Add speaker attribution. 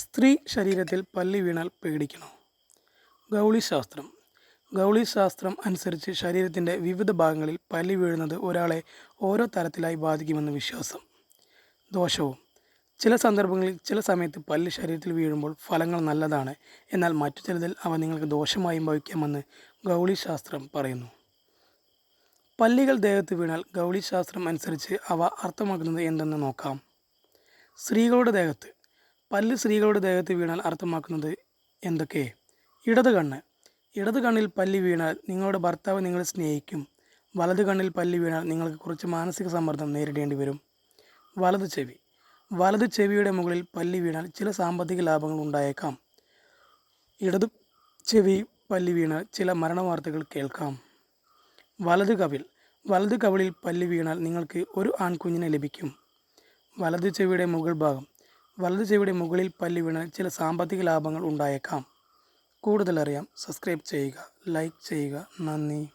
Speaker 1: സ്ത്രീ ശരീരത്തിൽ പല്ലി വീണാൽ പേടിക്കണോ? ഗൗളിശാസ്ത്രം. ഗൗളിശാസ്ത്രം അനുസരിച്ച് ശരീരത്തിന്റെ വിവിധ ഭാഗങ്ങളിൽ പല്ലി വീഴുന്നത് ഒരാളെ ഓരോ തരത്തിലായി ബാധിക്കുമെന്ന് വിശ്വാസം. ദോഷവും. ചില സന്ദർഭങ്ങളിൽ ചില സമയത്ത് പല്ല് ശരീരത്തിൽ വീഴുമ്പോൾ ഫലങ്ങൾ നല്ലതാണ്. എന്നാൽ മറ്റു ചിലതിൽ അവ നിങ്ങൾക്ക് ദോഷമായും ഭവിക്കാമെന്ന് ഗൗളിശാസ്ത്രം പറയുന്നു. പല്ലികൾ ദേഹത്ത് വീണാൽ ഗൗളിശാസ്ത്രം അനുസരിച്ച് അവ അർത്ഥമാക്കുന്നത് എന്തെന്ന് നോക്കാം. സ്ത്രീകളുടെ ദേഹത്ത്. പല്ല് സ്ത്രീകളുടെ ദേഹത്ത് വീണാൽ അർത്ഥമാക്കുന്നത് എന്തൊക്കെ? ഇടത് കണ്ണ്. ഇടത് കണ്ണിൽ പല്ല് വീണാൽ നിങ്ങളുടെ ഭർത്താവ് നിങ്ങളെ സ്നേഹിക്കും. വലത് കണ്ണിൽ പല്ല് വീണാൽ നിങ്ങൾക്ക് കുറച്ച് മാനസിക സമ്മർദ്ദം നേരിടേണ്ടി വരും. വലത് ചെവി. വലത് ചെവിയുടെ മുകളിൽ പല്ല് വീണാൽ ചില സാമ്പത്തിക ലാഭങ്ങൾ ഉണ്ടായേക്കാം. ഇടത് ചെവി പല്ല് വീണാൽ ചില മരണവാർത്തകൾ കേൾക്കാം. വലത് കവിൽ. വലത് കവിളിൽ പല്ല് വീണാൽ നിങ്ങൾക്ക് ഒരു ആൺകുഞ്ഞിനെ ലഭിക്കും. വലത് ചെവിയുടെ മുകൾ ഭാഗം. വലത് ചെവിയുടെ മുകളിൽ പല്ലി വീണ ചില സാമ്പത്തിക ലാഭങ്ങൾ ഉണ്ടായേക്കാം. കൂടുതലറിയാം. സബ്സ്ക്രൈബ് ചെയ്യുക ലൈക്ക് ചെയ്യുക. നന്ദി.